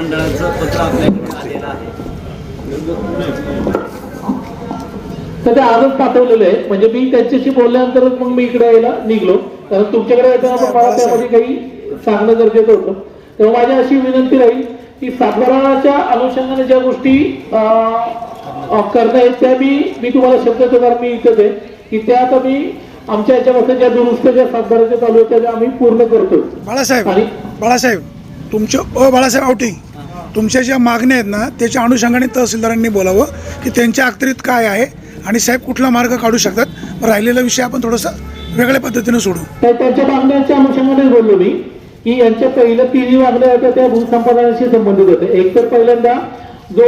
मंडळाचं पत्र आपल्याकडे आलेलं आहे. तर ते आजच पाठवलेलं आहे म्हणजे मी त्यांच्याशी बोलल्यानंतरच मग मी इकडे यायला निघलो. कारण तुमच्याकडे येताना पण मला त्यामध्ये काही सांगणं गरजेचं होतं. तेव्हा माझी अशी विनंती राहील की सातबाराच्या अनुषंगाने ज्या गोष्टी करणं आहेत त्या मी मी तुम्हाला शब्द देणार मी इथंच आहे की त्या आता मी आमच्या याच्यामध्ये ज्या दुरुस्त्या ज्या सातबाराच्या चालू आहेत त्या आम्ही पूर्ण करतो बाळासाहेब आणि- बाळासाहेब तुमच्या अ बाळासाहेब आवटी तुमच्या ज्या मागण्या आहेत ना त्याच्या अनुषंगाने तहसीलदारांनी बोलावं की त्यांच्या अखत्यारीत काय आहे आणि साहेब कुठला मार्ग काढू शकतात. राहिलेला विषय आपण थोडंसं वेगळ्या पद्धतीनं सोडू तर त्यांच्या मागण्यांच्या अनुषंगाने बोललो मी की यांच्या पहिल्या तिन्ही मागण्या होत्या त्या भूसंपादनाशी संबंधित होत्या. एक तर पहिल्यांदा जो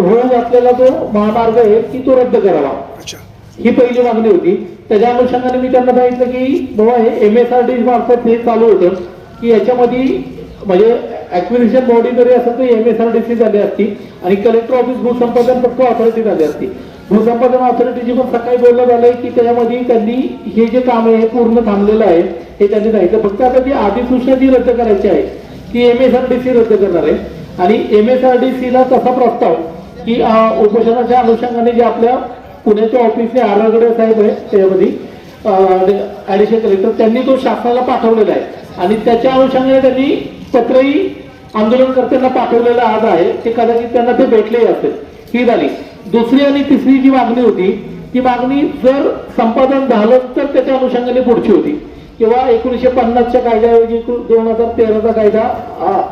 होऊ असलेला जो महामार्ग आहे की तो रद्द करावा. अच्छा. ही पहिली मागणी होती. त्याच्या अनुषंगाने मी त्यांना सांगितलं की बाबा हे एम एस आर डी मार्फत हे चालू होतं. की याच्यामध्ये म्हणजे ऍक्विजिशन बॉडी जरी असेल तर M S R D C झाली असती आणि कलेक्टर ऑफिस भूसंपादन फक्त ऑथॉरिटी झाली असती. भूसंपादन ऑथॉरिटीची पण सकाळी बोललं झालंय की त्याच्यामध्ये त्यांनी हे जे काम आहे हे पूर्ण थांबलेलं आहे हे त्यांनी सांगितलं. फक्त आता जी अधिसूचना जी रद्द करायची आहे ती M S R D C रद्द करणार आहे. आणि एम एस आर डी सीला तसा प्रस्ताव की उपोषणाच्या अनुषंगाने जे आपल्या पुण्याच्या ऑफिसने आरागडे साहेब आहे त्याच्यामध्ये ऍडिशनल कलेक्टर त्यांनी तो शासनाला पाठवलेला आहे. आणि त्याच्या अनुषंगाने त्यांनी पत्रही आंदोलनकर्त्यांना पाठवलेलं आज आहे ते कदाचित त्यांना ते भेटलेही असेल. ही झाली. दुसरी आणि तिसरी जी मागणी होती ती मागणी जर संपादन झालं तर त्याच्या अनुषंगाने पुढची होती. किंवा एकोणीसशे पन्नासच्या कायद्याऐवजी दोन हजार तेराचा कायदा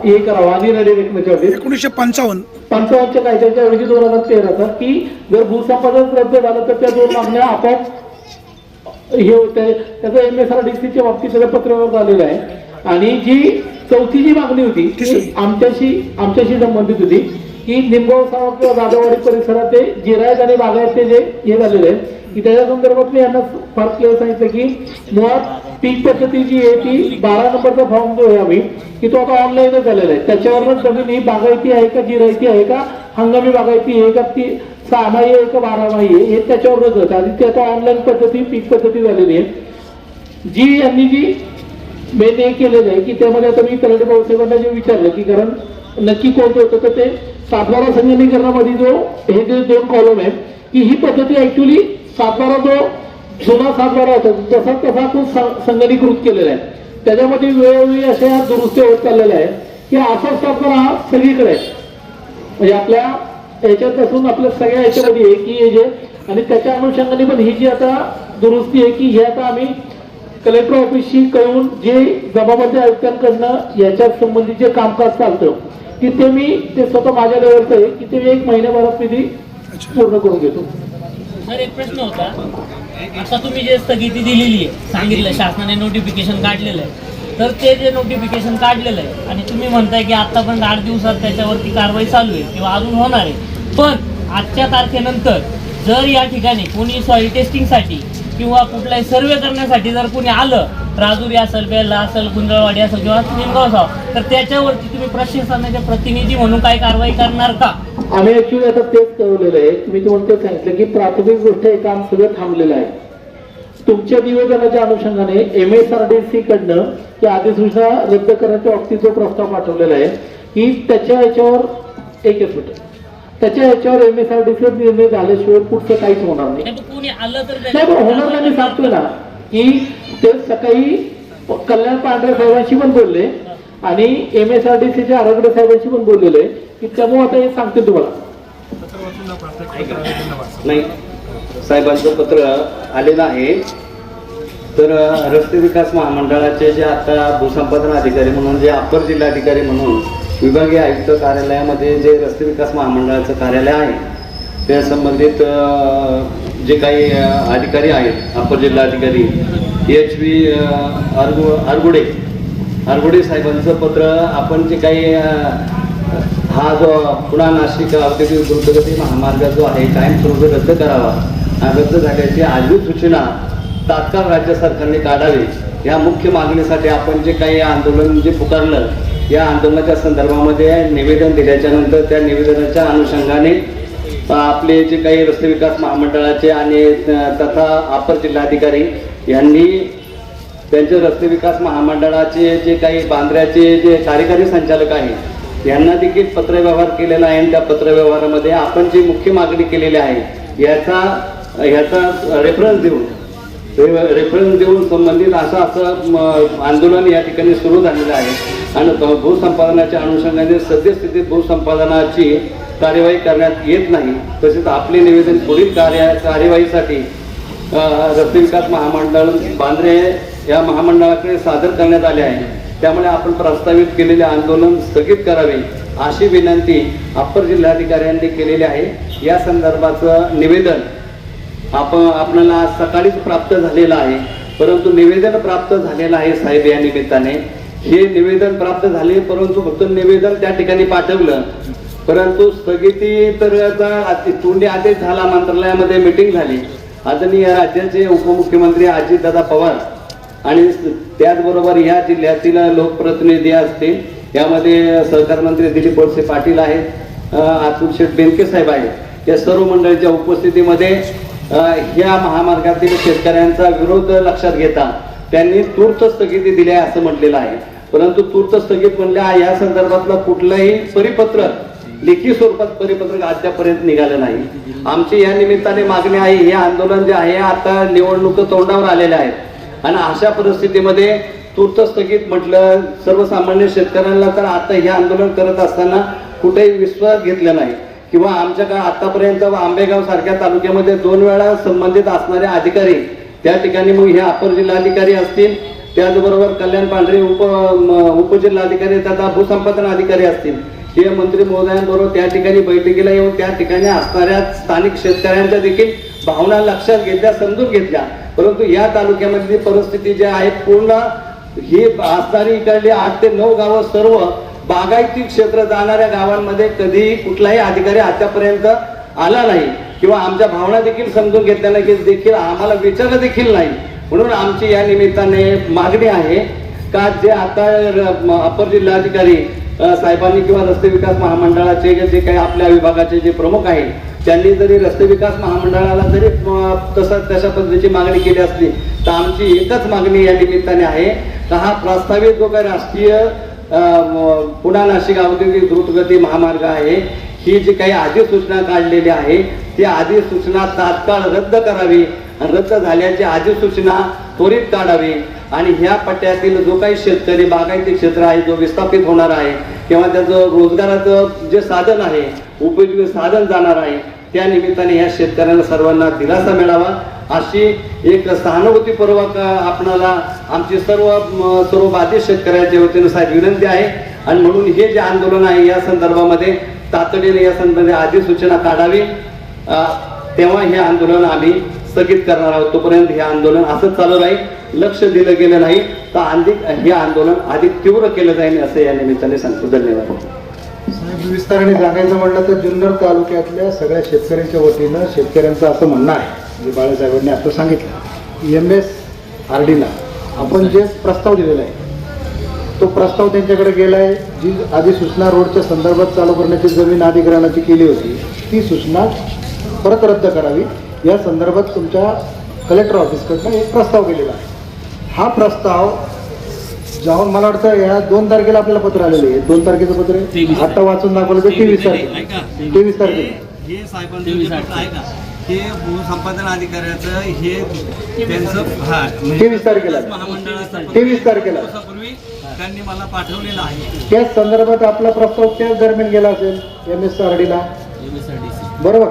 हे करावा आणि रेडिओ एकोणीसशे पंचावन्न. पंचावन्नच्या कायद्याच्या ऐवजी दोन हजार तेराचा की जर भूसंपादन रद्द झालं तर त्या दोन मागण्या आपोआप हे होते त्याचं एम एस आर डी सीच्या बाबतीत त्याचं पत्रव्यवहार झालेलं आहे. आणि जी चौथी जी मागणी होती ती आमच्याशी आमच्याशी संबंधित होती की निंबाव सावंत किंवा दादावाडी परिसरात ते जिरायत आणि बागायतचे जे हे झालेले आहे की त्याच्या संदर्भात मी यांना फार क्लिअर सांगितलं की मुळात पीक पद्धती जी आहे ती बारा नंबरचा फॉर्म जो आहे आम्ही की तो आता ऑनलाईनच झालेला आहे. त्याच्यावरच जमीन ही बागायती आहे का जिरायती आहे का हंगामी बागायती आहे का ती सहामाही आहे का बारामाही आहे हे त्याच्यावरच होतं. आणि ते आता ऑनलाईन पद्धती पीक पद्धती झालेली आहे. जी यांनी जी मेन हे केलेलं आहे की त्यामध्ये आता मी तरडे भाऊसाहेबांना जे विचारलं की कारण नक्की कोणतं होतं तर ते सातबारा संगणीकरणामध्ये जो हे जे दोन कॉलम आहेत की ही पद्धती ऍक्च्युली सातबारा जो जुना सातबारा होता तसा तसा तो संगणीकृत केलेला आहे. त्याच्यामध्ये वेळोवेळी अशा दुरुस्त्या होत चाललेल्या आहेत की असा सातबारा हा सगळीकडे आहे. म्हणजे आपल्या याच्यात असून आपल्या सगळ्या याच्यामध्ये आहे की हे जे आणि त्याच्या अनुषंगाने पण ही जी आता दुरुस्ती आहे की हे आता आम्ही कलेक्टर ऑफिसशी कळवून जे जबाबदारी आयुक्तांकडनं याच्या संबंधित जे कामकाज चालतं तिथे मी ते स्वतः माझ्या लेवलचं आहे की ते मी एक महिन्याभरात मी ती पूर्ण करून घेतो. सर एक प्रश्न होता. आता तुम्ही जे स्थगिती दिलेली आहे सांगितलं शासनाने नोटिफिकेशन काढलेलं आहे. तर ते जे नोटिफिकेशन काढलेलं आहे आणि तुम्ही म्हणताय की आतापर्यंत आठ दिवसात त्याच्यावरती कारवाई चालू आहे किंवा अजून होणार आहे. पण आजच्या तारखेनंतर जर या ठिकाणी कोणी सॉइल टेस्टिंगसाठी किंवा कुठलाही सर्वे करण्यासाठी जर कोणी आलं राजुरी असेल बेल्ला असेल गुंजळवाडी असेल किंवा निमगाव असावं तर त्याच्यावरती तुम्ही प्रशासनाचे प्रतिनिधी म्हणून काय कारवाई करणार का? आम्ही ऍक्च्युली आता तेच कळवलेलं आहे. मी तुम्हाला सांगितलं की प्राथमिक गोष्ट हे काम सगळं थांबलेलं आहे. तुमच्या निवेदनाच्या अनुषंगाने M S R D C कडनं की अधिसूचना रद्द करण्याच्या बाबतीत जो प्रस्ताव पाठवलेला आहे की त्याच्या याच्यावर एकच मिनिट. त्याच्या याच्यावर M S R D C निर्णय झाल्याशिवाय पुढचं काहीच होणार नाही. नाही, पण कोणी आलं तर नाही पण होणार नाही मी सांगतोय ना की ते सकाळी कल्याण पांढरे साहेबांशी पण बोलले आणि एम एस आर डी सीच्या आरागडे साहेबांशी पण बोललेले की त्यामुळे आता हे सांगते तुम्हाला. नाही साहेबांचं पत्र आलेलं आहे. तर रस्ते विकास महामंडळाचे जे आता भूसंपादन अधिकारी म्हणून जे अप्पर जिल्हाधिकारी म्हणून विभागीय आयुक्त कार्यालयामध्ये जे रस्ते विकास महामंडळाचं कार्यालय आहे त्या संबंधित जे काही अधिकारी आहेत अप्पर जिल्हाधिकारी एच व्ही अरगु अरगुडे अरगुडे साहेबांचं पत्र आपण जे काही हा जो पुणा नाशिक औद्योगिक द्रुतगती महामार्ग जो आहे कायमस्वरूपी रद्द करावा रद्द झाल्याची आजही सूचना तात्काळ राज्य सरकारने काढावी या मुख्य मागणीसाठी आपण जे काही आंदोलन जे पुकारलं या आंदोलनाच्या संदर्भामध्ये निवेदन दिल्याच्या नंतर त्या निवेदनाच्या अनुषंगाने आपले जे काही रस्ते विकास महामंडळाचे आणि तथा अपर जिल्हाधिकारी यांनी त्यांचे रस्ते विकास महामंडळाचे जे काही बांद्र्याचे जे कार्यकारी संचालक आहेत यांना देखील पत्रव्यवहार केलेला आहे. आणि त्या पत्रव्यवहारामध्ये आपण जी मुख्य मागणी केलेली आहे याचा ह्याचा रेफरन्स देऊन रेफरन्स देऊन संबंधित असं असं आंदोलन या ठिकाणी सुरू झालेलं आहे. आणि भूसंपादनाच्या अनुषंगाने सद्यस्थितीत भूसंपादनाची कार्यवाही करण्यात येत नाही. तसेच आपले निवेदन पुढील कार्य कार्यवाहीसाठी रस्ते विकास महामंडळ बांद्रे या महामंडळाकडे सादर करण्यात आले आहे. त्यामुळे आपण प्रस्तावित केलेले आंदोलन स्थगित करावे अशी विनंती अप्पर जिल्हाधिकाऱ्यांनी केलेली आहे. या संदर्भाचं निवेदन आपण आपल्याला आज सकाळीच प्राप्त झालेलं आहे. परंतु निवेदन प्राप्त झालेलं आहे साहेब या निमित्ताने. हे निवेदन प्राप्त झाले परंतु फक्त निवेदन त्या ठिकाणी पाठवलं. परंतु स्थगिती तर तोंडी आदेश झाला मंत्रालयामध्ये मिटिंग झाली. आदरणीय राज्याचे उपमुख्यमंत्री अजितदादा पवार आणि त्याचबरोबर या जिल्ह्यातील लोकप्रतिनिधी असतील यामध्ये सहकार मंत्री दिलीप वळसे पाटील आहेत अ, अतुल शेठ बेनके साहेब आहेत. या सर्व मंडळीच्या उपस्थितीमध्ये ह्या महामार्गातील शेतकऱ्यांचा विरोध लक्षात घेता त्यांनी तूर्त स्थगिती दिली आहे असं म्हटलेलं आहे. परंतु तूर्त स्थगित म्हणल्या या संदर्भातलं कुठलंही परिपत्र लेखी स्वरूपात परिपत्रक अद्यापर्यंत निघालं नाही. आमची या निमित्ताने मागणी आहे हे आंदोलन जे आहे आता निवडणूक तोंडावर आलेले आहेत. आणि अशा परिस्थितीमध्ये तूर्त स्थगित म्हटलं सर्वसामान्य शेतकऱ्यांना तर आता हे आंदोलन करत असताना कुठेही विश्वास घेतला नाही. किंवा आमच्या आतापर्यंत आंबेगाव सारख्या तालुक्यामध्ये दोन वेळा संबंधित असणारे अधिकारी त्या ठिकाणी मग हे अपर जिल्हाधिकारी असतील त्याचबरोबर कल्याण पांढरे उप उपजिल्हाधिकारी तथा भूसंपादन अधिकारी असतील. हे मंत्री महोदयांबरोबर त्या ठिकाणी बैठकीला येऊन त्या ठिकाणी असणाऱ्या स्थानिक शेतकऱ्यांच्या देखील भावना लक्षात घेतल्या समजून घेतल्या. परंतु या तालुक्यामधली परिस्थिती जी आहे पूर्ण ही असणारी इकडली आठ ते नऊ गावं सर्व बागायती क्षेत्र जाणाऱ्या गावांमध्ये कधीही कुठलाही अधिकारी आतापर्यंत आला नाही. किंवा आमच्या भावना देखील समजून घेतल्या नाही की देखील आम्हाला विचार देखील नाही. म्हणून आमची या निमित्ताने मागणी आहे का जे आता अपर जिल्हाधिकारी साहेबांनी किंवा रस्ते विकास महामंडळाचे जे काही आपल्या विभागाचे जे प्रमुख आहेत त्यांनी जरी रस्ते विकास महामंडळाला जरी तसं तशा पद्धतीची मागणी केली असली तर आमची एकच मागणी या निमित्ताने आहे तर हा प्रस्तावित जो काही राष्ट्रीय पुणा नाशिक औद्योगिक द्रुतगती महामार्ग आहे ही जी काही अधिसूचना काढलेली आहे ती अधिसूचना तात्काळ रद्द करावी. आणि रद्द झाल्याची अधिसूचना त्वरित काढावी. आणि ह्या पट्ट्यातील जो काही शेतकरी बागायती क्षेत्र आहे जो विस्थापित होणार आहे किंवा त्याचं रोजगाराचं जे साधन आहे उपयोगी साधन जाणार आहे त्या निमित्ताने या शेतकऱ्यांना सर्वांना दिलासा मिळावा. अशी एक सहानुभूतीपूर्वक आपणाला आमची सर्व सर्व बाधित शेतकऱ्यांच्या वतीनं साहेब विनंती आहे. आणि म्हणून हे जे आंदोलन आहे या संदर्भामध्ये तातडीने या संदर्भात अधिसूचना काढावी. तेव्हा हे आंदोलन आम्ही स्थगित करणार आहोत. तोपर्यंत हे आंदोलन असंच चालू राहील. लक्ष दिलं गेलं नाही. तर अधिक हे आंदोलन अधिक तीव्र केलं जाईल असं या निमित्ताने सांगतो. धन्यवाद. विस्ताराने सांगायचं म्हटलं तर जुन्नर तालुक्यातल्या सगळ्या शेतकऱ्यांच्या वतीनं शेतकऱ्यांचं असं म्हणणं आहे. जे बाळासाहेबांनी आता सांगितलं. एम एस आर डीला आपण जे प्रस्ताव दिलेला आहे तो प्रस्ताव त्यांच्याकडे गेला आहे जी आधी सूचना रोडच्या संदर्भात चालू करण्याची जमीन अधिग्रहणाची केली होती ती सूचना परत रद्द करावी. या संदर्भात तुमच्या कलेक्टर ऑफिसकडनं एक प्रस्ताव गेलेला आहे. हा प्रस्ताव जाऊन मला वाटतं या दोन तारखेला आपल्याला पत्र आलेले आहे. दोन तारखेचं पत्र आहे? आता वाचून दाखवलं तर तेवीस तारखेला. तेवीस तारखेला. हे हे भूसंपादन अधिकाऱ्याचं हे त्यांचं म्हणजे तेवीस तारखेला. तेवीस तारखेला. त्यांनी मला पाठवलेलं आहे. त्याच संदर्भात आपला प्रस्ताव त्याच दरम्यान गेला असेल एम एस आर डीला बरोबर.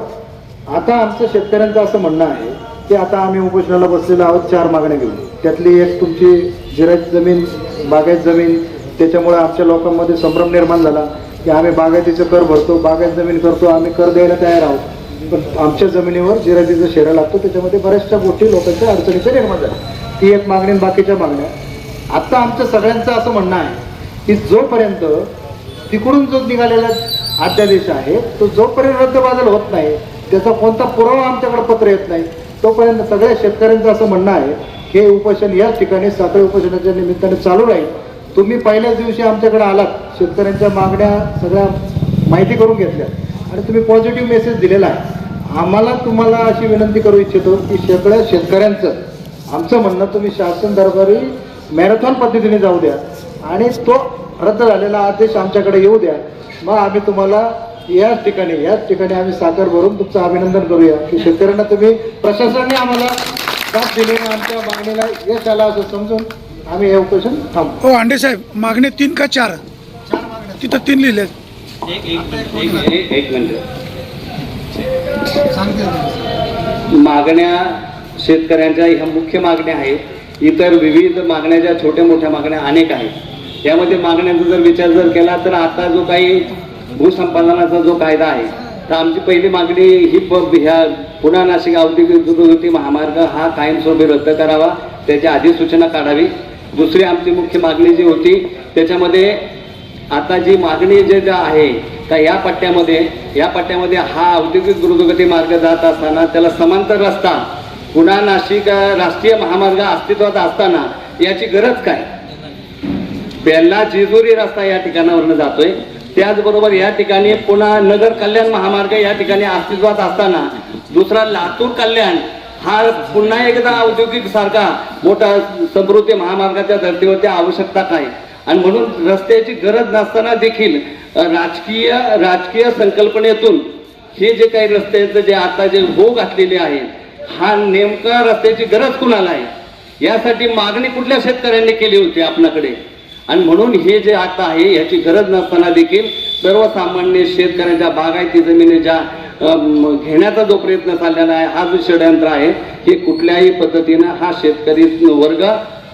आता आमचं शेतकऱ्यांचं असं म्हणणं आहे की आता आम्ही उपोषणाला बसलेलो आहोत चार मागण्या घेऊन. त्यातली एक तुमची जिरायत जमीन बागायत जमीन त्याच्यामुळे आमच्या लोकांमध्ये संभ्रम निर्माण झाला की आम्ही बागायतीचं कर भरतो बागायत जमीन करतो आम्ही कर द्यायला तयार आहोत. पण आमच्या जमिनीवर जिरायतीचा शेरा लागतो त्याच्यामध्ये बऱ्याचशा गोष्टी लोकांच्या अडचणीच्या निर्माण झाल्या ती एक मागणी आणि बाकीच्या मागण्या. आता आमचं सगळ्यांचं असं म्हणणं आहे की जोपर्यंत तिकडून जो निघालेला अध्यादेश आहे तो जोपर्यंत रद्दबादल होत नाही त्याचा कोणता पुरावा आमच्याकडे पत्र येत नाही तोपर्यंत सगळ्या शेतकऱ्यांचं असं म्हणणं आहे हे उपोषण याच ठिकाणी साखळी उपोषणाच्या निमित्ताने चालू राहील. तुम्ही पहिल्याच दिवशी आमच्याकडे आलात शेतकऱ्यांच्या मागण्या सगळ्या माहिती करून घेतल्या. आणि तुम्ही पॉझिटिव्ह मेसेज दिलेला आहे. आम्हाला तुम्हाला अशी विनंती करू इच्छितो की सगळ्या शेतकऱ्यांचं आमचं म्हणणं तुम्ही शासन दरबारी मॅरेथॉन पद्धतीने जाऊ द्या. आणि तो रद्द झालेला आदेश आमच्याकडे येऊ द्या. मग आम्ही तुम्हाला याच ठिकाणी याच ठिकाणी आम्ही साखर भरून तुमचं अभिनंदन करूया. की शेतकऱ्यांना तुम्ही प्रशासनाने आम्हाला साथ दिली आमच्या मागणीला यश आला असं समजून आम्ही हे उपोषण थांबू हो अंडे साहेब मागणे तीन का चार? तिथं तीन लिहिले एक एक एक एक मिनिट. मागण्या शेतकऱ्यांच्या ह्या मुख्य मागण्या आहेत. इतर विविध मागण्या ज्या छोट्या मोठ्या मागण्या अनेक आहेत. यामध्ये मागण्यांचा जर विचार जर केला तर आता जो काही भूसंपादनाचा जो कायदा आहे तर आमची पहिली मागणी ही पब ह्या पुन्हा नाशिक औद्योगिक द्रुतगती महामार्ग हा कायमस्वरूपी रद्द करावा त्याची अधिसूचना काढावी. दुसरी आमची मुख्य मागणी जी होती त्याच्यामध्ये आता जी मागणी जे आहे तर या पट्ट्यामध्ये या पट्ट्यामध्ये हा औद्योगिक द्रुतगती मार्ग जात असताना त्याला समांतर रस्ता पुन्हा नाशिक राष्ट्रीय महामार्ग अस्तित्वात असताना याची गरज काय? बेल्ला जेजुरी रस्ता या ठिकाणावरनं जातोय. त्याचबरोबर या ठिकाणी पुन्हा नगर कल्याण महामार्ग या ठिकाणी अस्तित्वात असताना दुसरा लातूर कल्याण हा पुन्हा एकदा औद्योगिक सारखा मोठा समृद्धी महामार्गाच्या धर्तीवरती आवश्यकता काय? आणि म्हणून रस्त्याची गरज नसताना देखील राजकीय राजकीय संकल्पनेतून हे जे काही रस्त्याचं जे आता जे भोग घातलेले आहे हा नेमका रस्त्याची गरज कुणाला आहे? यासाठी मागणी कुठल्या शेतकऱ्यांनी केली होती आपल्याकडे आणि म्हणून हे जे आता आहे याची गरज नसताना देखील सर्वसामान्य शेतकऱ्यांच्या बागायती जमिनी ज्या घेण्याचा जो प्रयत्न चाललेला आहे हा जो षडयंत्र आहे हे कुठल्याही पद्धतीनं हा शेतकरी वर्ग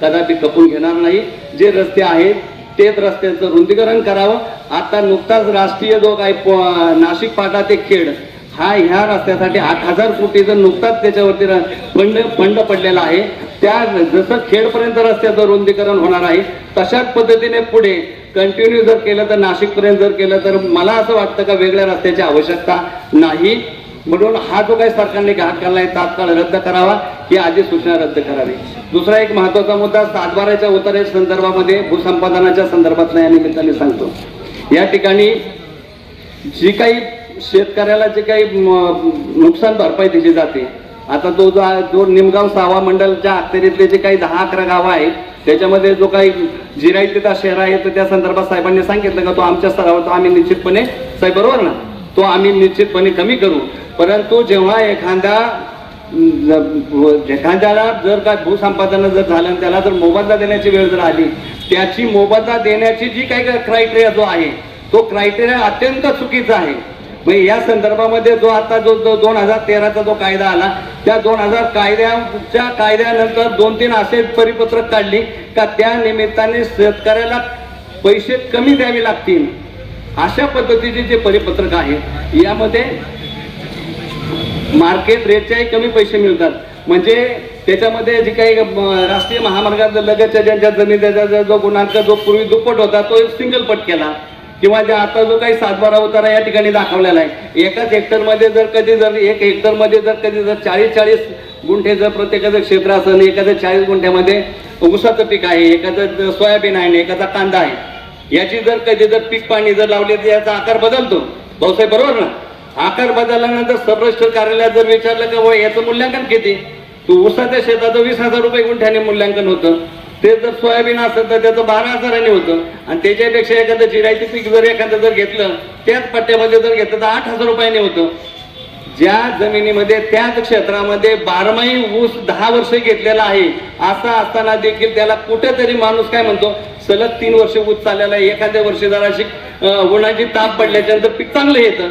कदापि खपून घेणार नाही. जे रस्ते आहेत तेच रस्त्यांचं रुंदीकरण करावं. आता नुकताच राष्ट्रीय जो काही नाशिक पाटा ते खेड हा ह्या रस्त्यासाठी आठ हजार कोटीचं नुकताच त्याच्यावरती र- फंड फंड पडलेला आहे. त्या जसं खेडपर्यंत रस्त्याचं रुंदीकरण होणार आहे तशाच पद्धतीने पुढे कंटिन्यू जर केलं तर नाशिकपर्यंत जर केलं तर मला असं वाटतं का वेगळ्या रस्त्याची आवश्यकता नाही. म्हणून हा जो काही सरकारने घात केला आहे तात्काळ रद्द करावा ही आधी सूचना रद्द करावी. दुसरा एक महत्त्वाचा मुद्दा सातबाराच्या उतारे संदर्भामध्ये भूसंपादनाच्या संदर्भातला या निमित्ताने सांगतो. या ठिकाणी जी काही शेतकऱ्याला जे काही म, नुकसान भरपाई दिली जाते. आता तो जो जो निमगाव सावा मंडलच्या अखत्यारीतले जे काही दहा अकरा गावं आहेत त्याच्यामध्ये जो काही जिरायतीचा शहर आहे तर त्या संदर्भात साहेबांनी सांगितलं का तो आमच्या स्तरावर तो आम्ही निश्चितपणे साहेब बरोबर ना? तो आम्ही निश्चितपणे कमी करू. परंतु जेव्हा एखादा एखाद्याला जर काय भूसंपादन जर झालं आणि त्याला जर मोबदला देण्याची वेळ जर आली त्याची मोबदला देण्याची जी काही क्रायटेरिया जो आहे तो क्रायटेरिया अत्यंत चुकीचा आहे. म्हणजे या संदर्भामध्ये जो आता जो जो दोन हजार तेराचा जो कायदा आला त्या दोन हजार कायद्याच्या कायद्यानंतर दोन तीन असे परिपत्रक काढली का त्या निमित्ताने शेतकऱ्याला पैसे कमी द्यावे लागतील. अशा पद्धतीचे जे परिपत्रक आहे यामध्ये मार्केट रेटच्याही कमी पैसे मिळतात. म्हणजे त्याच्यामध्ये जे काही राष्ट्रीय महामार्गात लगतच्या ज्यांच्या जमिनीचा जो गुणांक जो पूर्वी दुप्पट होता तो सिंगल पट केला. किंवा ज्या आता जो काही सातबारा उतारा या ठिकाणी दाखवलेला आहे एकाच हेक्टरमध्ये जर कधी जर एक हेक्टरमध्ये जर कधी जर चाळीस चाळीस गुंठे जर प्रत्येकाचं क्षेत्र असेल एखाद्या चाळीस गुंठ्यामध्ये ऊसाचं पीक आहे एखादं सोयाबीन आहे आणि एखादा कांदा आहे याची जर कधी जर पीक पाणी जर लावले तर याचा आकार बदलतो. भाऊसाहेब बरोबर ना? आकार बदलल्यानंतर संरक्षण कार्यालयात जर विचारलं की "बुवा, याचं मूल्यांकन किती? तू ऊसाच्या शेताचं वीस हजार रुपये गुंठ्याने मूल्यांकन होतं. ते जर सोयाबीन असेल तर त्याचं बारा हजाराने होतं. आणि त्याच्यापेक्षा एखादं जिरायचं पीक जर एखादं जर घेतलं त्याच पट्ट्यामध्ये जर घेतलं तर आठ हजार रुपयाने होतं. ज्या जमिनीमध्ये त्याच क्षेत्रामध्ये बारमाही ऊस दहा वर्ष घेतलेला आहे असं असताना देखील त्याला कुठेतरी माणूस काय म्हणतो सलग तीन वर्ष ऊस चाललेला आहे. एखाद्या वर्षी जराशी अं, उन्हाची ताप पडल्याच्या नंतर पीक चांगलं येतं.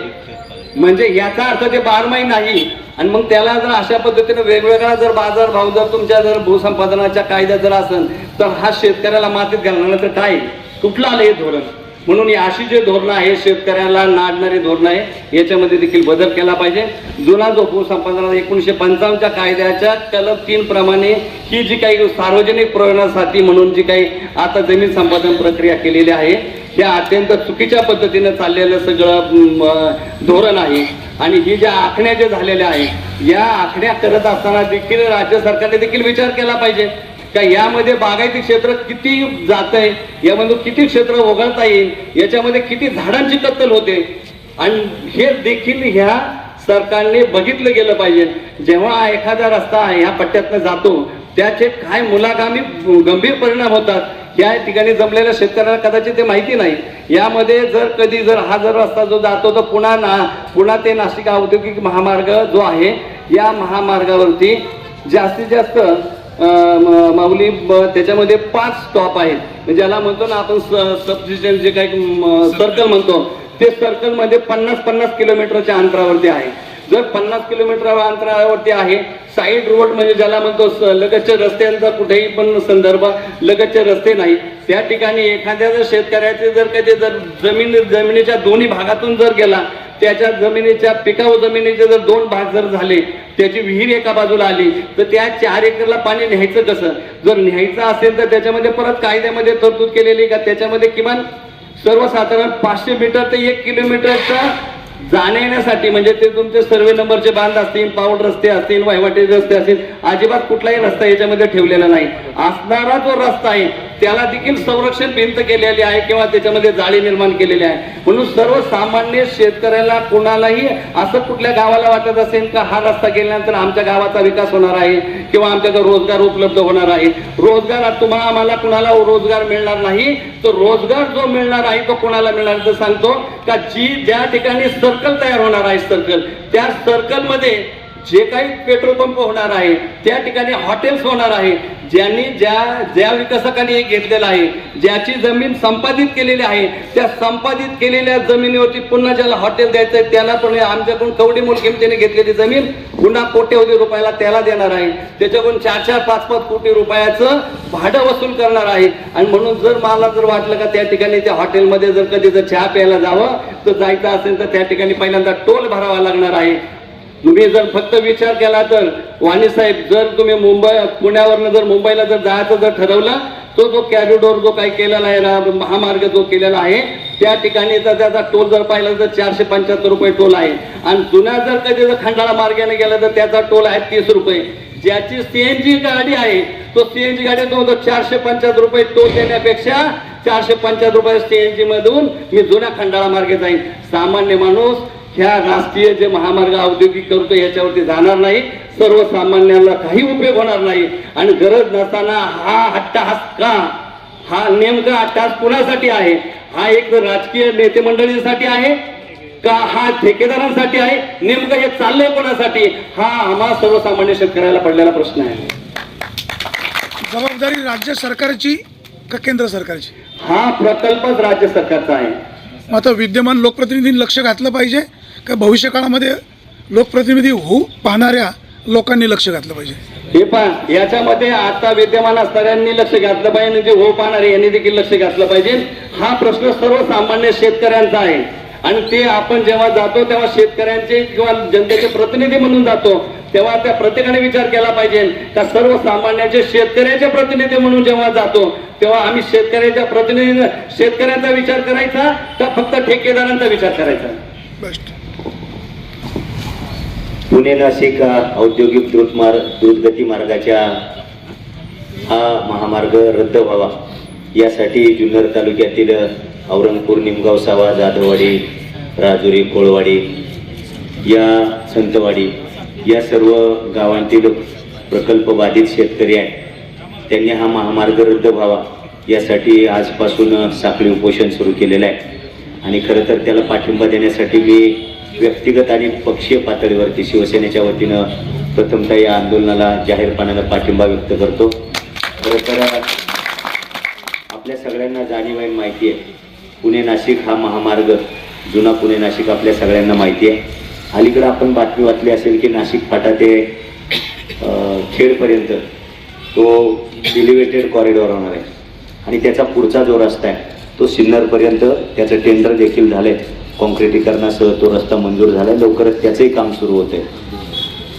म्हणजे याचा अर्थ ते बारमाही नाही. आणि मग त्याला जर अशा पद्धतीने वेगवेगळा जर बाजार भाव जर तुमच्या जर भूसंपादनाच्या कायद्यात जर असेल तर हा शेतकऱ्याला मातीत घालणार तर काय? कुठलं आलं हे धोरण? म्हणून ही अशी जे धोरणं आहे शेतकऱ्याला नाडणारी धोरणं आहे याच्यामध्ये देखील बदल केला पाहिजे. जुना जो भूसंपादना एकोणीशे पंचावन्नच्या कायद्याच्या कलम तीन प्रमाणे ही जी काही सार्वजनिक प्रयोजनासाठी म्हणून जी काही आता जमीन संपादन प्रक्रिया केलेली आहे या अत्यंत चुकीच्या पद्धतीनं चाललेलं सगळं धोरण आहे. आणि ही ज्या आखण्या ज्या झालेल्या आहेत या आखण्या करत असताना देखील राज्य सरकारने देखील विचार केला पाहिजे. का यामध्ये बागायती क्षेत्र किती जात आहे यामधून किती क्षेत्र वगळता येईल याच्यामध्ये किती झाडांची कत्तल होते. आणि हे देखील ह्या सरकारने बघितलं गेलं पाहिजे. जेव्हा एखादा रस्ता ह्या पट्ट्यातनं जातो त्याचे काय मुलागामी गंभीर परिणाम होतात या ठिकाणी जमलेल्या शेतकऱ्याला कदाचित ते माहिती नाही. यामध्ये जर कधी जर हा जर रस्ता जो जातो तर पुन्हा ना पुन्हा ते नाशिक औद्योगिक महामार्ग जो आहे या महामार्गावरती जास्तीत जास्त माऊली त्याच्यामध्ये पाच स्टॉप आहेत. म्हणजे ज्याला म्हणतो ना आपण सबस्टिशन जे काही सर्कल म्हणतो ते सर्कलमध्ये पन्नास पन्नास किलोमीटरच्या अंतरावरती आहे. जर पन्नास किलोमीटर अंतरावरती आहे साईड रोड म्हणजे ज्याला म्हणतो लगतच्या रस्त्यांचा कुठेही पण संदर्भ लगतचे रस्ते नाही. त्या ठिकाणी एखाद्या जर शेतकऱ्याचे जर कधी जर जमीन जमिनीच्या दोन्ही भागातून जर गेला त्याच्या जमिनीच्या पिकाऊ जमिनीचे जर दोन भाग जर झाले त्याची विहीर एका बाजूला आली तर त्या चार एकरला पाणी न्यायचं कसं? जर न्यायचं असेल तर त्याच्यामध्ये परत कायद्यामध्ये तरतूद केलेली का? त्याच्यामध्ये किमान सर्वसाधारण पाचशे मीटर ते एक किलोमीटरचा जाण्या येण्यासाठी म्हणजे ते तुमचे सर्वे नंबरचे बांध असतील पाऊल रस्ते असतील वहिवाटी रस्ते असतील अजिबात कुठलाही रस्ता याच्यामध्ये ठेवलेला नाही. असणारा जो रस्ता आहे त्याला देखील संरक्षण भिंत केलेली आहे किंवा त्याच्यामध्ये जाळी निर्माण केलेली आहे. म्हणून सर्वसामान्य शेतकऱ्याला कोणालाही असं कुठल्या गावाला वाटत असेल का हा रस्ता गेल्यानंतर आमच्या गावाचा विकास होणार आहे किंवा आमच्याकडे रोजगार उपलब्ध होणार आहे? रोजगार तुम्हाला आम्हाला कुणाला रोजगार मिळणार नाही? तर रोजगार जो मिळणार आहे तो कोणाला मिळणार? तर सांगतो का जी ज्या ठिकाणी सर्कल तयार होणार आहे सर्कल त्या सर्कलमध्ये जे काही पेट्रोल पंप होणार आहे त्या ठिकाणी हॉटेल्स होणार आहे ज्यांनी ज्या ज्या विकसकांनी हे घेतलेलं आहे ज्याची जमीन संपादित केलेली आहे त्या संपादित केलेल्या जमिनीवरती पुन्हा ज्याला हॉटेल द्यायचं आहे त्याला पण आमच्याकडून कवडी मूल किमतीने घेतलेली जमीन पुन्हा कोट्यवधी रुपयाला त्याला देणार आहे. त्याच्याकडून चार चार पाच पाच कोटी रुपयाचं भाडं वसूल करणार आहे. आणि म्हणून जर मला जर वाटलं का त्या ठिकाणी त्या हॉटेलमध्ये जर कधी जर चहा प्यायला जावं तर जायचं असेल तर त्या ठिकाणी पहिल्यांदा टोल भरावा लागणार आहे. तुम्ही जर फक्त विचार केला तर वाणी साहेब जर तुम्ही मुंबई पुण्यावरनं जर मुंबईला जर जायचं जर ठरवलं तो जो कॅरिडोर जो काही केलेला आहे ना महामार्ग जो केलेला आहे त्या ठिकाणी जर त्याचा टोल जर पाहिला तर चारशे पंच्याहत्तर रुपये टोल आहे. आणि जुन्या जर कधी जर खंडाळा मार्गाने गेला तर त्याचा टोल आहे तीस रुपये. ज्याची सीएनजी गाडी आहे तो सीएनजी गाडी तो चारशे पंच्याहत्तर रुपये टोल देण्यापेक्षा चारशे पंच्याहत्तर रुपये सीएनजी मधून मी जुन्या खंडाळा मार्गे जाईन. सामान्य माणूस ह्या राष्ट्रीय जे महामार्ग औद्योगिक करतो याच्यावरती जाणार नाही सर्वसामान्यांना काही उपयोग होणार नाही. आणि गरज नसताना हा हट्टहास का? हा नेमका अट्टास कुणासाठी आहे? हा एक राजकीय नेते मंडळींसाठी आहे? का हा ठेकेदारांसाठी आहे? नेमकं हे चाललंय कोणासाठी? हा आम्हा सर्वसामान्य शेतकऱ्याला पडलेला प्रश्न आहे. जबाबदारी राज्य सरकारची का केंद्र सरकारची? हा प्रकल्पच राज्य सरकारचा आहे. मग आता विद्यमान लोकप्रतिनिधींनी लक्ष घातलं पाहिजे. का भविष्य काळामध्ये लोकप्रतिनिधी होऊ पाहणाऱ्या लोकांनी लक्ष घातलं पाहिजे? हे पण याच्यामध्ये आता विद्यमान असणाऱ्यांनी लक्ष घातलं पाहिजे जे हो पाहणारे यांनी देखील लक्ष घातलं पाहिजे. हा प्रश्न सर्वसामान्य शेतकऱ्यांचा आहे. आणि ते आपण जेव्हा जातो तेव्हा शेतकऱ्यांचे किंवा जनतेचे प्रतिनिधी म्हणून जातो तेव्हा त्या प्रत्येकाने विचार केला पाहिजे. का सर्वसामान्याचे शेतकऱ्याचे प्रतिनिधी म्हणून जेव्हा जातो तेव्हा आम्ही शेतकऱ्याच्या प्रतिनिधी शेतकऱ्यांचा विचार करायचा का फक्त ठेकेदारांचा विचार करायचा? बेस्ट पुणे नाशिक औद्योगिक द्रुत मार्ग द्रुतगती मार्गाच्या हा महामार्ग रद्द व्हावा. यासाठी जुन्नर तालुक्यातील औरंगपूर निमगाव सावा जाधववाडी राजुरी कोळवाडी या संतवाडी या सर्व गावांतील प्रकल्प बाधित शेतकरी आहेत. त्यांनी हा महामार्ग रद्द व्हावा. यासाठी आजपासून साखळी उपोषण सुरू केलेलं आहे. आणि खरं तर त्याला पाठिंबा देण्यासाठी मी व्यक्तिगत आणि पक्षीय पातळीवरती शिवसेनेच्या वतीनं प्रथमतः या आंदोलनाला जाहीरपणानं पाठिंबा व्यक्त करतो. खरं तर आपल्या सगळ्यांना जाणीव आहे माहिती आहे. पुणे नाशिक हा महामार्ग जुना पुणे नाशिक आपल्या सगळ्यांना माहिती आहे. अलीकडं आपण बातमी वाचली असेल की नाशिक फाटा ते खेडपर्यंत तो एलिव्हेटेड कॉरिडॉर होणार आहे. आणि त्याचा पुढचा जो रस्ता आहे तो सिन्नरपर्यंत त्याचं टेंडर देखील झालं आहे कॉन्क्रिटीकरणासह तो रस्ता मंजूर झाला लवकरच त्याचंही काम सुरू होतंय.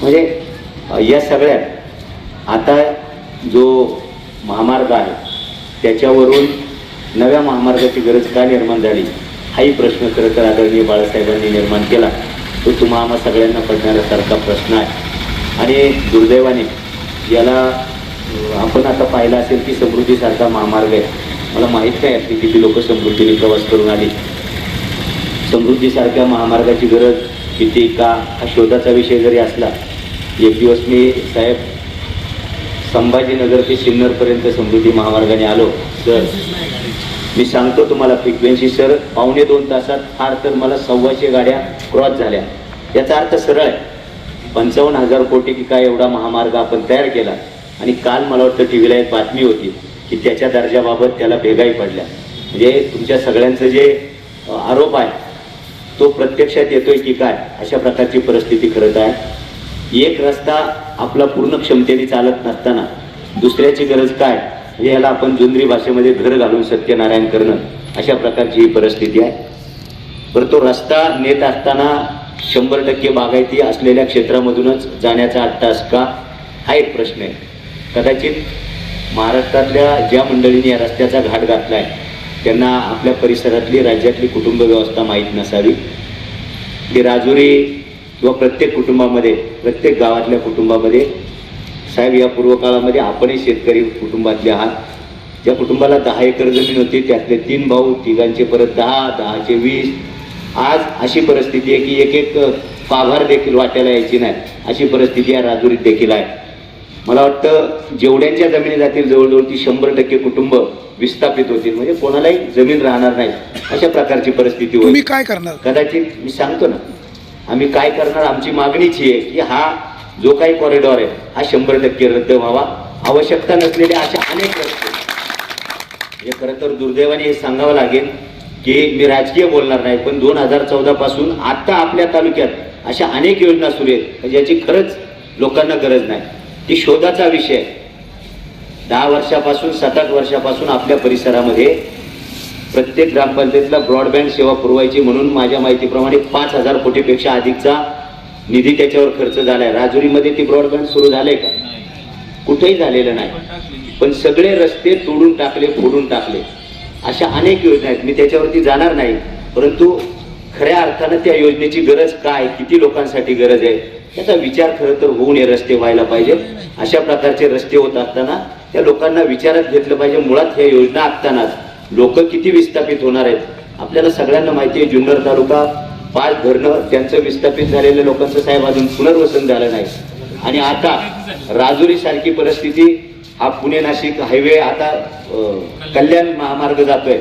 म्हणजे या सगळ्यात आता जो महामार्ग आहे त्याच्यावरून नव्या महामार्गाची गरज का निर्माण झाली? हाही प्रश्न खरं तर आदरणीय बाळासाहेबांनी निर्माण केला. तो तुम्हा आम्हा सगळ्यांना पडणाऱ्यासारखा प्रश्न आहे. आणि दुर्दैवाने याला आपण आता पाहिलं असेल की समृद्धीसारखा महामार्ग आहे. मला माहीत नाही असली किती लोक समृद्धीने प्रवास करून आली. समृद्धीसारख्या महामार्गाची गरज किती का हा शोधाचा विषय जरी असला एक दिवस मी साहेब संभाजीनगर ते सिन्नरपर्यंत समृद्धी महामार्गाने आलो. सर मी सांगतो तुम्हाला फ्रिक्वेन्सी सर पावणे दोन तासात फार तर मला सव्वाशे गाड्या क्रॉस झाल्या. याचा अर्थ सरळ आहे. पंचावन्न हजार कोटी की काय एवढा महामार्ग आपण तयार केला आणि काल मला वाटतं टी व्हीला एक बातमी होती की त्याच्या दर्जाबाबत त्याला भेगाही पडल्या. म्हणजे तुमच्या सगळ्यांचं जे आरोप आहे तो प्रत्यक्षात येतोय की काय? अशा प्रकारची परिस्थिती खरंच आहे. एक रस्ता आपला पूर्ण क्षमतेने चालत नसताना दुसऱ्याची गरज काय? हे याला आपण जुंदरी भाषेमध्ये घर घालून सत्यनारायण करणं अशा प्रकारची ही परिस्थिती आहे. बरं तो रस्ता नेत असताना शंभर टक्के बागायती असलेल्या क्षेत्रामधूनच जाण्याचा अट्टास का? हा एक प्रश्न आहे. कदाचित महाराष्ट्रातल्या ज्या मंडळींनी या रस्त्याचा घाट घातला आहे त्यांना आपल्या परिसरातली राज्यातली कुटुंब व्यवस्था माहीत नसावी. की राजुरी किंवा प्रत्येक कुटुंबामध्ये प्रत्येक गावातल्या कुटुंबामध्ये साहेब या पूर्वकाळामध्ये आपणही शेतकरी कुटुंबातले आहात. ज्या कुटुंबाला दहा एकर जमीन होती त्यातले तीन भाऊ तिघांचे परत दहा दहाचे वीस. आज अशी परिस्थिती आहे की एक एक पाभार देखील वाट्याला यायची नाही. अशी परिस्थिती या राजुरीत देखील आहे. मला वाटतं जेवढ्यांच्या जमिनी जातील जवळजवळ ती शंभर टक्के कुटुंब विस्थापित होतील. म्हणजे कोणालाही जमीन राहणार नाही. अशा प्रकारची परिस्थिती होईल. काय करणार? कदाचित मी सांगतो ना. आम्ही काय करणार? आमची मागणीच आहे की हा जो काही कॉरिडॉर आहे हा शंभर टक्के रद्द व्हावा. आवश्यकता नसलेल्या अशा अनेक रस्ते. म्हणजे खरं तर दुर्दैवाने हे सांगावं लागेल की मी राजकीय बोलणार नाही पण दोन हजार चौदा पासून आता आपल्या तालुक्यात अशा अनेक योजना सुरू आहेत ज्याची खरंच लोकांना गरज नाही. ती शोधाचा विषय. आहे दहा वर्षापासून सात आठ वर्षापासून आपल्या परिसरामध्ये प्रत्येक ग्रामपंचायतीला ब्रॉडबँड सेवा पुरवायची म्हणून माझ्या माहितीप्रमाणे पाच हजार कोटीपेक्षा अधिकचा निधी त्याच्यावर खर्च झालाय. राजुरीमध्ये ती ब्रॉडबँड सुरू झालंय का? कुठेही झालेलं नाही. पण सगळे रस्ते तोडून टाकले फोडून टाकले. अशा अनेक योजना आहेत. मी त्याच्यावरती जाणार नाही. परंतु खऱ्या अर्थानं त्या योजनेची गरज काय? किती लोकांसाठी गरज आहे? त्याचा विचार खरं तर होऊन हे रस्ते व्हायला पाहिजे. अशा प्रकारचे रस्ते होत असताना त्या लोकांना विचारात घेतलं पाहिजे मुळात ह्या योजना आखतानाच. लोक किती विस्थापित होणार आहेत? आपल्याला सगळ्यांना माहिती आहे जुन्नर तालुका पाच धरणं त्यांचं विस्थापित झालेल्या लोकांचं साहेब अजून पुनर्वसन झालं नाही. आणि आता राजुरी सारखी परिस्थिती हा पुणे नाशिक हायवे आता कल्याण महामार्ग जातोय.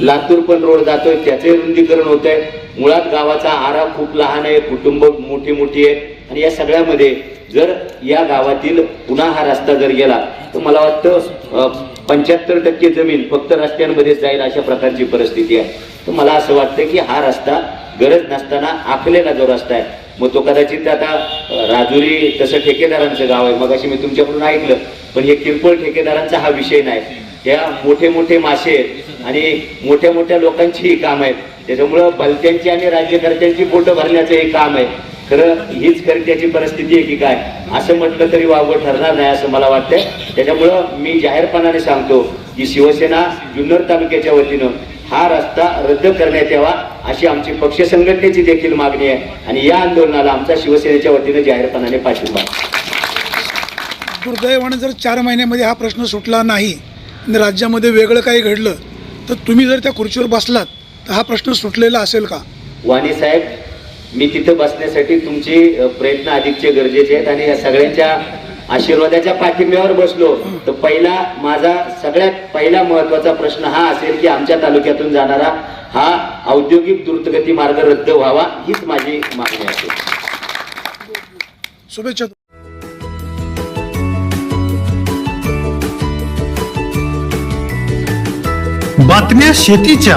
लातूर पण रोड जातोय त्याचे रुंदीकरण होत आहे मुळात गावाचा आरा खूप लहान आहे कुटुंब मोठी मोठी आहे. आणि या सगळ्यामध्ये जर या गावातील पुन्हा हा रस्ता जर गेला तर मला वाटतं पंच्याहत्तर टक्के जमीन फक्त रस्त्यांमध्येच जाईल अशा प्रकारची परिस्थिती आहे. तर मला असं वाटतं की हा रस्ता गरज नसताना आखलेला जो रस्ता आहे मग तो कदाचित आता राजुरी तसं ठेकेदारांचं गाव आहे. मग अशी मी तुमच्याकडून ऐकलं पण हे किरकोळ ठेकेदारांचा हा विषय नाही. त्या मोठे मोठे मासे आहेत आणि मोठ्या मोठ्या लोकांचीही कामं आहेत. त्याच्यामुळं भलत्यांची आणि राज्यकर्त्यांची पोटं भरण्याचं हे काम आहे. खरं हीच खरी त्याची परिस्थिती आहे की काय? असं म्हटलं तरी वावगं ठरणार नाही असं मला वाटतंय. त्याच्यामुळं मी जाहीरपणाने सांगतो की शिवसेना जुन्नर तालुक्याच्या वतीनं हा रस्ता रद्द करण्यात यावा अशी आमची पक्ष संघटनेची देखील मागणी आहे आणि या आंदोलनाला आमचा शिवसेनेच्या वतीनं जाहीरपणाने पाठिंबा दुर्दैवाने जर चार महिन्यामध्ये हा प्रश्न सुटला नाही आणि राज्यामध्ये वेगळं काही घडलं तर तुम्ही जर त्या खुर्चीवर बसलात तर हा प्रश्न सुटलेला असेल का? वाणी साहेब मी तिथं बसण्यासाठी तुमचे प्रयत्न अधिकचे गरजेचे आहेत आणि या सगळ्यांच्या आशीर्वादाच्या पाठिंब्यावर बसलो. तर पहिला माझा सगळ्यात पहिला महत्त्वाचा प्रश्न हा असेल की आमच्या तालुक्यातून जाणारा हा औद्योगिक द्रुतगती मार्ग रद्द व्हावा हीच माझी मागणी असेल शुभेच्छा. बातम्या शेतीच्या.